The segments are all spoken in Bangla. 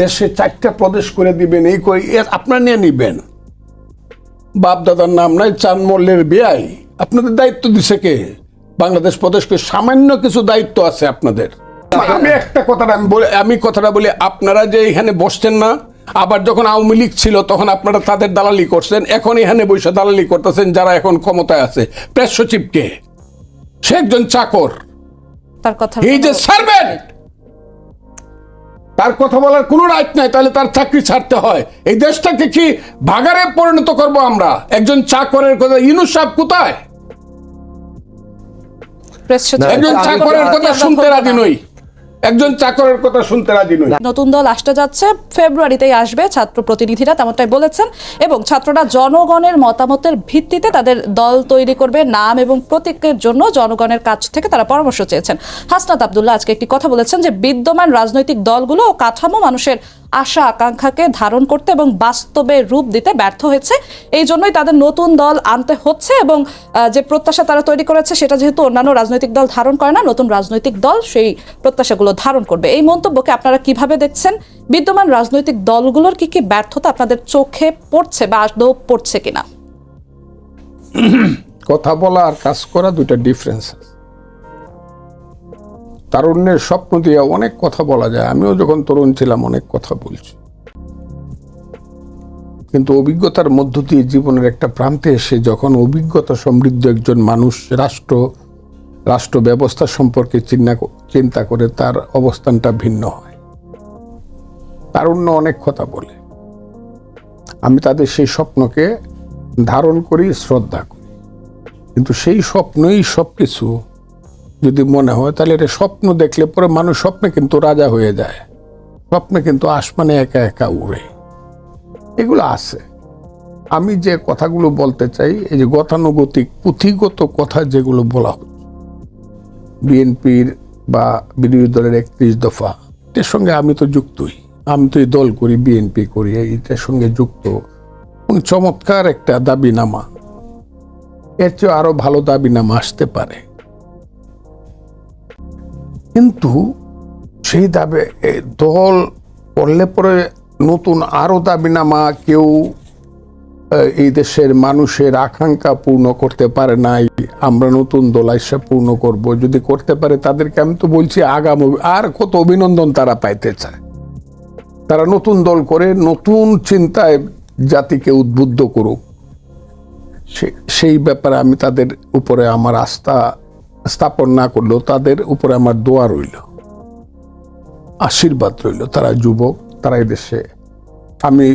দেশে চারটা প্রদেশ করে দিবেন এই করে এ আপনার নিয়ে নিবেন। বাপ দাদার নাম নাই চান মল্লের বিয়াই। আপনাদের দায়িত্ব দিছে কে? বাংলাদেশ প্রদেশকে সামান্য কিছু দায়িত্ব আছে আপনাদের। আমি একটা কথাটা আমি বলে আমি কথাটা বলি আপনারা যে এখানে বসছেন না আবার যখন আওয়ামী লীগ ছিল তখন আপনারা তাদের দালালি করছেন। এখন এখানে বসে দালালি করতেছেন যারা এখন ক্ষমতায় আছে। প্রেস সচিবকে সে একজন চাকর। তার কথা এই যে সার্ভেন্ট! তার কথা বলার কোনো রাইট নাই তাহলে তার চাকরি ছাড়তে হয়। এই দেশটাকে কি ভাগারে পরিণত করব আমরা? একজন চাকরের কথা ইনু সাহেব কোথায়? একজন চাকরের কথা শুনতে রাজি নই। একজন চাকরের কথা শুনতে রাজি নই। নতুন দল আসতে যাচ্ছে, ফেব্রুয়ারিতেই আসবে, ছাত্র প্রতিনিধিরা তেমনটাই বলেছেন, এবং ছাত্ররা জনগণের মতামতের ভিত্তিতে তাদের দল তৈরি করবে, নাম এবং প্রতীকের জন্য জনগণের কাছ থেকে তারা পরামর্শ চেয়েছেন। হাসনাত আবদুল্লাহ আজকে একটি কথা বলেছেন যে, বিদ্যমান রাজনৈতিক দলগুলো ও কাঠামো মানুষের আশা আকাঙ্ক্ষাকে ধারণ করতে এবং বাস্তবে রূপ দিতে ব্যর্থ হয়েছে। এই জন্যই তাদের নতুন দল আনতে হচ্ছে এবং যে প্রত্যাশা তারা তৈরি করেছে সেটা যেহেতু অন্যান্য রাজনৈতিক দল ধারণ করে না, নতুন রাজনৈতিক দল সেই প্রত্যাশাগুলো ধারণ করবে। এই মন্তব্যকে আপনারা কীভাবে দেখছেন? বিদ্যমান রাজনৈতিক দলগুলোর কি কি ব্যর্থতা আপনাদের চোখে পড়ছে বা আদৌ পড়ছে কিনা? কথা বলা আর কাজ করা দুইটা ডিফারেন্স আছে। তারুণ্যের স্বপ্ন দিয়ে অনেক কথা বলা যায়। আমিও যখন তরুণ ছিলাম অনেক কথা বলছি। কিন্তু অভিজ্ঞতার মধ্য দিয়ে জীবনের একটা প্রান্তে এসে যখন অভিজ্ঞতা সমৃদ্ধ একজন মানুষ রাষ্ট্র রাষ্ট্র ব্যবস্থা সম্পর্কে চিন্তা চিন্তা করে তার অবস্থানটা ভিন্ন হয়। তারুণ্য অনেক কথা বলে। আমি তাদের সেই স্বপ্নকে ধারণ করি, শ্রদ্ধা করি। কিন্তু সেই স্বপ্নই সবকিছু যদি মনে হয়, তাহলে এটা স্বপ্ন দেখলে পরে মানুষ স্বপ্নে কিন্তু রাজা হয়ে যায়। স্বপ্নে কিন্তু আসমানে একা একা উড়ে। এগুলো আছে। আমি যে কথাগুলো বলতে চাই, এই যে গতানুগতিক, পুঁথিগত কথা যেগুলো বলা হচ্ছে, বিএনপির বা বিরোধী দলের একত্রিশ দফা এটার সঙ্গে আমি তো যুক্তই। আমি তো এই দল করি, বিএনপি করি এইটার সঙ্গে যুক্ত। চমৎকার একটা দাবিনামা। এর চেয়ে আরও ভালো দাবিনামা আসতে পারে। কিন্তু সেই দাবি দল করলে পরে নতুন আরও দাবিনামা কেউ এই দেশের মানুষের আকাঙ্ক্ষা পূর্ণ করতে পারে নাই। আমরা নতুন দল এসে পূর্ণ করব। যদি করতে পারে তাদেরকে আমি তো বলছি আগাম, আর কত অভিনন্দন তারা পাইতে চায়। তারা নতুন দল করে নতুন চিন্তায় জাতিকে উদ্বুদ্ধ করুক। সেই ব্যাপারে আমি তাদের উপরে আমার আস্থা স্থাপন না করলেও তাদের উপরে আমার দোয়া রইল, আশীর্বাদ রইল। তারা যুবক, তারা এদেশে। আমি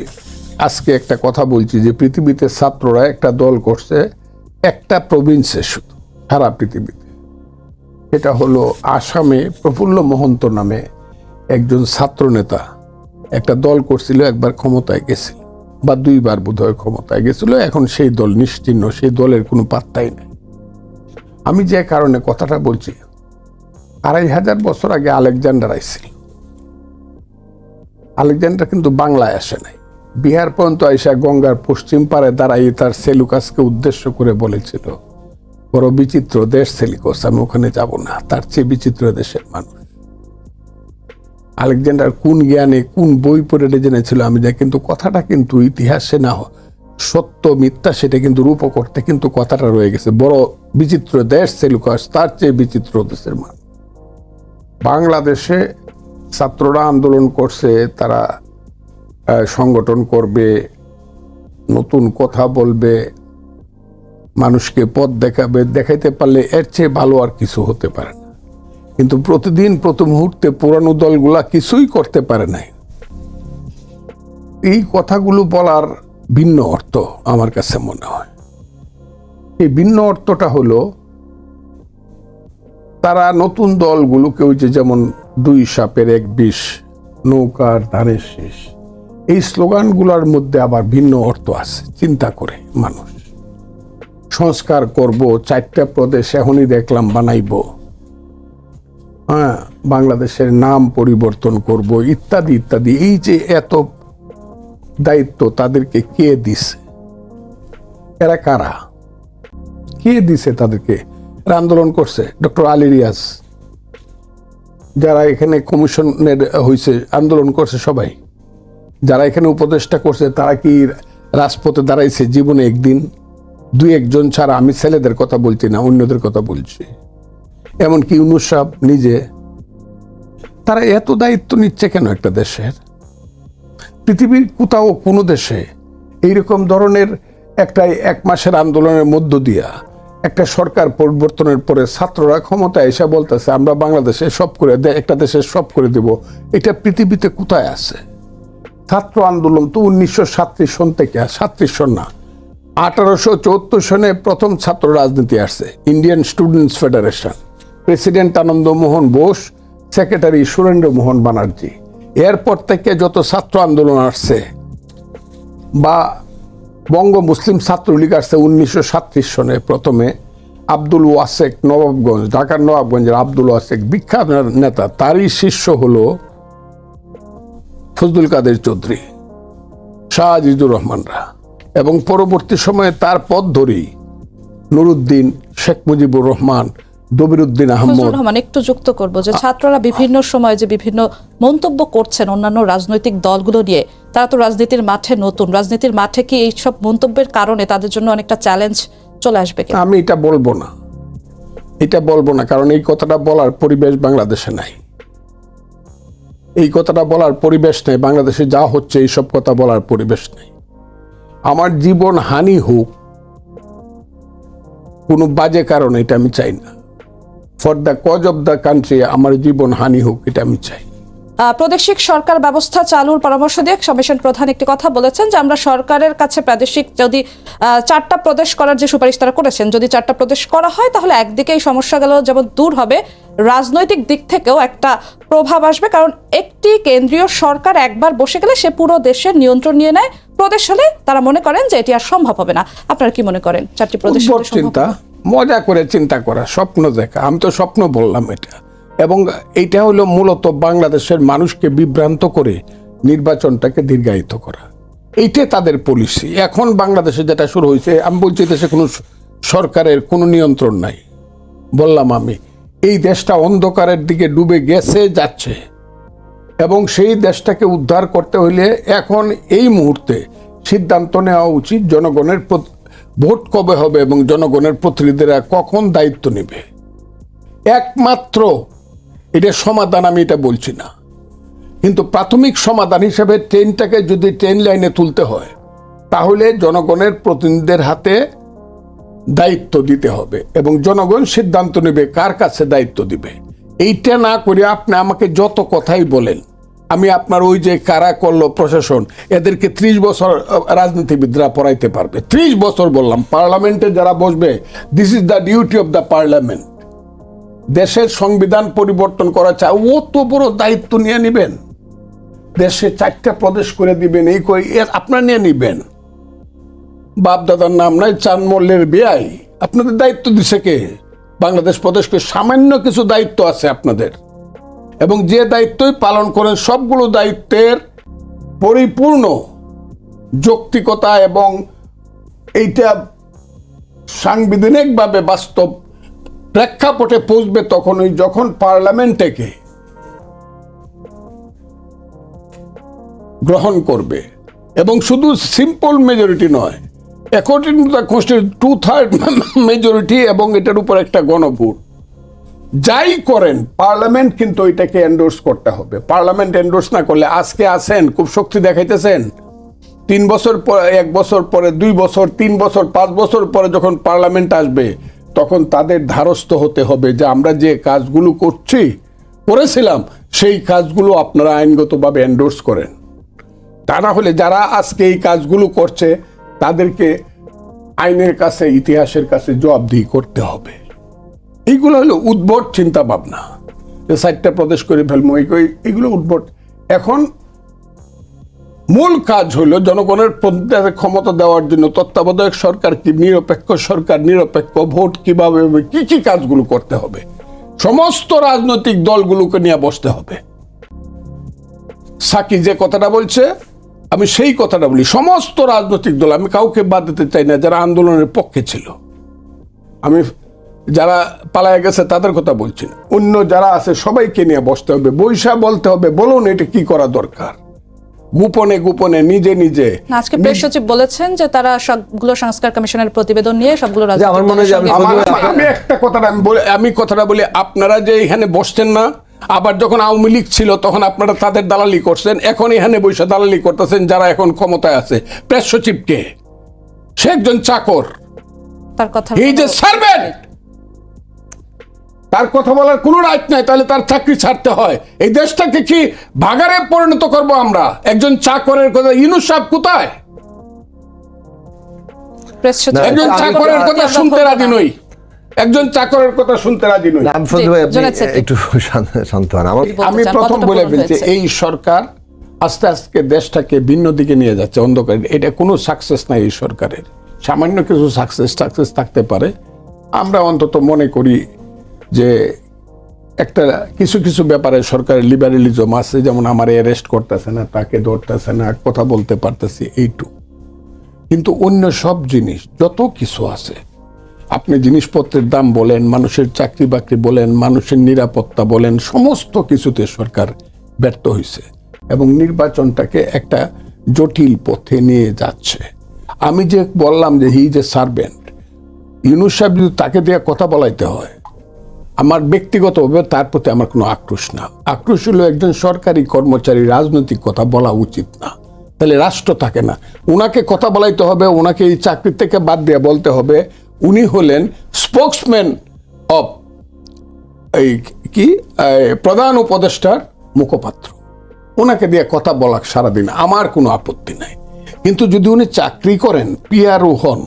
আজকে একটা কথা বলছি যে পৃথিবীতে ছাত্ররা একটা দল করছে, একটা প্রভিন্সে শুধু, সারা পৃথিবীতে। এটা হলো আসামে প্রফুল্ল মহন্ত নামে একজন ছাত্র নেতা একটা দল করছিল, একবার ক্ষমতায় গেছিল, বা দুইবার বোধহয় ক্ষমতায় গেছিল, এখন সেই দল নিশ্চিহ্ন সেই দলের কোনো পাত্তাই নেই। আমি যে কারণে কথাটা বলছি, আড়াই হাজার বছর আগে আলেকজান্ডার আইছিল। আলেকজান্ডার কিন্তু বাংলায় আসে নাই। বিহার পর্যন্ত আইসা গঙ্গার পশ্চিম পারে দাঁড়াই তার সেলুকাসকে উদ্দেশ্য করে বলেছিল, বড় বিচিত্র দেশ সেলিকোস, আমি ওখানে যাব না, তার চেয়ে বিচিত্র দেশের মানুষ। আলেকজান্ডার কোন জ্ঞানে, কোন বই পড়ে জেনেছিল আমি যাই কিন্তু কথাটা কিন্তু ইতিহাসে না হয় সত্য মিথ্যা সেটা কিন্তু রূপ করতে কিন্তু কথাটা রয়ে গেছে। বড় বিচিত্র দেশ সেলুকাস তার চেয়ে বিচিত্র দেশের মানুষ। বাংলাদেশে ছাত্ররা আন্দোলন করছে, তারা সংগঠন করবে, নতুন কথা বলবে, মানুষকে পথ দেখাবে, দেখাইতে পারলে এর চেয়ে ভালো আর কিছু হতে পারে না। কিন্তু প্রতিদিন প্রতি মুহূর্তে পুরানো দলগুলা কিছুই করতে পারে নাই। এই কথাগুলো বলার ভিন্ন অর্থ আমার কাছে মনে হয়। এই ভিন্ন অর্থটা হলো, তারা নতুন দলগুলোকে ওই যে যেমন দুই সাপের এক বিষ, নৌকার ধানের শেষ, এই স্লোগানগুলোর মধ্যে আবার ভিন্ন অর্থ আছে, চিন্তা করে মানুষ। সংস্কার করব, চারটা প্রদেশ এখনই দেখলাম বানাইবো। হ্যাঁ বাংলাদেশের নাম পরিবর্তন করব, ইত্যাদি ইত্যাদি। এই যে এত দায়িত্ব তাদেরকে কে দিছে? এরা কারা? কে দিছে তাদেরকে? এরা আন্দোলন করছে। ডক্টর আলী রিয়াজ, যারা এখানে কমিশনের হয়েছে আন্দোলন করছে সবাই। যারা এখানে উপদেষ্টা করছে, তারা কি রাজপথে দাঁড়াইছে জীবনে একদিন? দুই একজন ছাড়া আমি ছেলেদের কথা বলছি না, অন্যদের কথা বলছি। এমনকি ইউনুস নিজে, তারা এত দায়িত্ব নিচ্ছে কেন একটা দেশের? পৃথিবীর কোথাও কোনো দেশে এইরকম ধরনের একটা এক মাসের আন্দোলনের মধ্য দিয়া একটা সরকার পরিবর্তনের পরে ছাত্ররা ক্ষমতায় এসে বলতেছে, আমরা বাংলাদেশে সব করে একটা দেশে সব করে দেব। এটা পৃথিবীতে কোথায় আছে? ছাত্র আন্দোলন তো উনিশশো সাতত্রিশ সন থেকে, সাতত্রিশ সন না, আঠারোশো চুয়াত্তর সনে প্রথম ছাত্র রাজনীতি আসছে, Indian students federation. President Ananda Mohan Bose, secretary Surendra Mohan Banerjee. এরপর থেকে যত ছাত্র আন্দোলন আসছে বা বঙ্গ মুসলিম ছাত্রলীগ আসছে উনিশশো সাতত্রিশ সনে প্রথমে আব্দুল ওয়াসেক নবাবগঞ্জ, ঢাকার নবাবগঞ্জের আব্দুল ওয়াসেক বিখ্যাত নেতা, তারই শিষ্য হল ফজলুল কাদের চৌধুরী, শাহ আজিজুর রহমানরা। এবং পরবর্তী সময়ে তার পথ ধরেই নুরুদ্দিন, শেখ মুজিবুর রহমান দবিরুদ্দিন আহমদ। রহমান একটু যুক্ত করব যে ছাত্ররা বিভিন্ন সময় যে বিভিন্ন মন্তব্য করছেন অন্যান্য রাজনৈতিক দলগুলো নিয়ে তারা তো রাজনীতির মাঠে নতুন। রাজনীতির মাঠে কি এই সব মন্তব্যের কারণে তাদের জন্য অনেকটা চ্যালেঞ্জ চলে আসবে আমি এটা বলব না। এটা বলব না কারণ এই কথাটা বলার পরিবেশ বাংলাদেশে নাই। এই কথাটা বলার পরিবেশ নেই বাংলাদেশে যা হচ্ছে এইসব কথা বলার পরিবেশ নেই। আমার জীবন হানি হোক কোনো বাজে কারণ এটা আমি চাই না। For the cause of the country আমার জীবন হানি হোক, এটা আমি চাই। প্রাদেশিক সরকার ব্যবস্থা চালুর পরামর্শ দিয়ে কমিশন প্রধান একটি কথা বলেছেন যে, আমরা সরকারের কাছে প্রাদেশিক যদি চারটা প্রদেশ করার যে সুপারিশ তারা করেছেন, যদি চারটা প্রদেশ করা হয়, তাহলে একদিকে এই গেল, যেমন দূর হবে রাজনৈতিক দিক থেকেও একটা প্রভাব আসবে কারণ একটি কেন্দ্রীয় সরকার একবার বসে গেলে সে পুরো দেশের নিয়ন্ত্রণ নিয়ে নেয়। প্রদেশ হলে তারা মনে করেন যে এটি আর সম্ভব হবে না। আপনারা কি মনে করেন? চারটি প্রদেশ চিন্তা। মজা করে চিন্তা করা স্বপ্ন দেখা। আমি তো স্বপ্ন বললাম এটা। এবং এইটা হলো মূলত বাংলাদেশের মানুষকে বিভ্রান্ত করে নির্বাচনটাকে দীর্ঘায়িত করা। এইটাই তাদের পলিসি এখন বাংলাদেশে যেটা শুরু হয়েছে আমি বলছি দেশে কোনো সরকারের কোনো নিয়ন্ত্রণ নাই। বললাম আমি। এই দেশটা অন্ধকারের দিকে ডুবে গেছে, যাচ্ছে। এবং সেই দেশটাকে উদ্ধার করতে হইলে এখন এই মুহূর্তে সিদ্ধান্ত নেওয়া উচিত জনগণের ভোট কবে হবে এবং জনগণের প্রতিনিধিরা কখন দায়িত্ব নেবে। একমাত্র এটা সমাধান আমি এটা বলছি না। কিন্তু প্রাথমিক সমাধান হিসেবে ট্রেনটাকে যদি ট্রেন লাইনে তুলতে হয়, তাহলে জনগণের প্রতিনিধিদের হাতে দায়িত্ব দিতে হবে এবং জনগণ সিদ্ধান্ত নেবে কার কাছে দায়িত্ব দিবে। এইটা না করে আপনি আমাকে যত কথাই বলেন, আমি আপনার ওই যে কারা করল প্রশাসন, এদেরকে ত্রিশ বছর রাজনীতিবিদরা পড়াইতে পারবে। ত্রিশ বছর বললাম, পার্লামেন্টে যারা বসবে this is the duty of the parliament দেশের সংবিধান পরিবর্তন করা চায় ও তো বড় দায়িত্ব নিয়ে নেবেন। দেশে চারটা প্রদেশ করে দিবেন, এই করে আপনার নিয়ে নিবেন। বাপ দাদার নাম নাই চান মল্লের বিয়াই। আপনাদের দায়িত্ব দিছে কে? বাংলাদেশ প্রদেশকে সামান্য কিছু দায়িত্ব আছে আপনাদের। এবং যে দায়িত্বই পালন করেন, সবগুলো দায়িত্বের পরিপূর্ণ যৌক্তিকতা এবং এইটা সাংবিধানিকভাবে বাস্তব প্রেক্ষাপটে পৌঁছবে তখনই যখন পার্লামেন্ট থেকে গ্রহণ করবে। এবং শুধু সিম্পল মেজরিটি নয় according to the constitution two third majority এবং এটার উপর একটা গণভোট। যাই করেন, পার্লামেন্ট কিন্তু এটাকে এন্ডোর্স করতে হবে। পার্লামেন্ট এন্ডোর্স না করলে আজকে আসেন খুব শক্তি দেখাইতেছেন। তিন বছর পরে, এক বছর পরে, দুই বছর, তিন বছর, পাঁচ বছর পরে যখন পার্লামেন্ট আসবে, তখন তাদের ধারস্থ হতে হবে যে আমরা যে কাজগুলো করছি, করেছিলাম, সেই কাজগুলো আপনারা আইনগতভাবে এন্ডোর্স করেন। তা না হলে যারা আজকে এই কাজগুলো করছে তাদেরকে আইনের কাছে, ইতিহাসের কাছে জবাবদিহি করতে হবে। এইগুলো হলো উদ্ভট চিন্তা ভাবনা যে চারটা প্রদেশ করে ফেলব এইগুলো উদ্ভট। এখন মূল কাজ হলো জনগণের ক্ষমতা দেওয়ার জন্য তত্ত্বাবধায়ক সরকার কি, নিরপেক্ষ সরকার, নিরপেক্ষ ভোট কীভাবে হবে, কি কি কাজগুলো করতে হবে? সমস্ত রাজনৈতিক দলগুলোকে নিয়ে বসতে হবে। সাকি যে কথাটা বলছে আমি সেই কথাটা বলি। সমস্ত রাজনৈতিক দল আমি কাউকে বাদ দিতে চাই না যারা আন্দোলনের পক্ষে ছিল। আমি যারা পালায় গেছে তাদের কথা বলছি না। অন্য যারা আছে সবাইকে নিয়ে বসতে হবে। বৈশা বলতে হবে বলুন এটা কি করা দরকার? গোপনে গোপনে নিজে নিজে। আজকে প্রেস সচিব বলেছেন যে তারা সবগুলো সংস্কার কমিশনের প্রতিবেদন নিয়ে সবগুলো আমার মনে হয় আমি একটা কথাটা আমি বলি আমি কথাটা বলি আপনারা যে এখানে বসছেন না আবার যখন আওয়ামী লীগ ছিল তখন আপনারা তাদের দালালি করছেন। এখন এখানে বসে দালালি করতেছেন যারা এখন ক্ষমতায় আছে। প্রেস সচিবকে। সে একজন চাকর। তার কথা এই যে সার্ভেন্ট! তার কথা বলার কোনো রাইট নাই তাহলে তার চাকরি ছাড়তে হয়। এই দেশটাকে কি ভাগারে পরিণত করব আমরা? একজন চাকরের কথা ইনুস সাহেব কোথায়? একজন চাকরের কথা শুনতে রাজি নই। একজন চাকরের কথা শুনতে রাজি নই। একটু শান্ত- শান্ত হন। আমি প্রথম বলে ফেলছি এই সরকার আস্তে আস্তে দেশটাকে ভিন্ন দিকে নিয়ে যাচ্ছে অন্ধকার। এটা কোনো সাকসেস নাই এই সরকারের। সামান্য কিছু সাকসেস সাকসেস থাকতে পারে। আমরা অন্তত মনে করি যে একটা কিছু কিছু ব্যাপারে সরকারের লিবারেলিজম আছে যেমন আমার অ্যারেস্ট করতেছে না তাকে ধরতেছে না কথা বলতে পারতেছি এইটু কিন্তু অন্য সব জিনিস যত কিছু আছে আপনি জিনিসপত্রের দাম বলেন, মানুষের চাকরি বাকরি বলেন, মানুষের নিরাপত্তা বলেন, সমস্ত কিছুতে সরকার ব্যর্থ হয়েছে এবং নির্বাচনটাকে একটা জটিল পথে নিয়ে যাচ্ছে। আমি যে বললাম যে হি যে সার্ভেন্ট, ইউনুস সাহেব যদি তাকে দিয়ে কথা বলাইতে হয়, আমার ব্যক্তিগতভাবে তার প্রতি আমার কোনো আক্রোশ না। আক্রোশ হলো একজন সরকারি কর্মচারী রাজনৈতিক কথা বলা উচিত না। তাহলে রাষ্ট্র থাকে না। ওনাকে কথা বলাইতে হবে ওনাকে এই চাকরি থেকে বাদ দিয়ে বলতে হবে উনি হলেন স্পোক্সম্যান অফ এই কি? প্রধান উপদেষ্টার মুখপাত্র। ওনাকে দিয়ে কথা বলা সারাদিন আমার কোনো আপত্তি নাই। কিন্তু যদি উনি চাকরি করেন পিয়ারও হন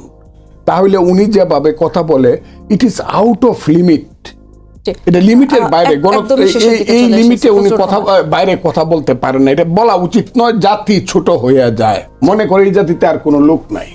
তাহলে উনি যেভাবে কথা বলে it is out of limit এটা লিমিটের বাইরে এই- লিমিটে উনি কথা বাইরে কথা বলতে পারেন না। এটা বলা উচিত নয় জাতি ছোট হয়ে যায়। মনে করে এই জাতিতে আর কোনো লোক নাই।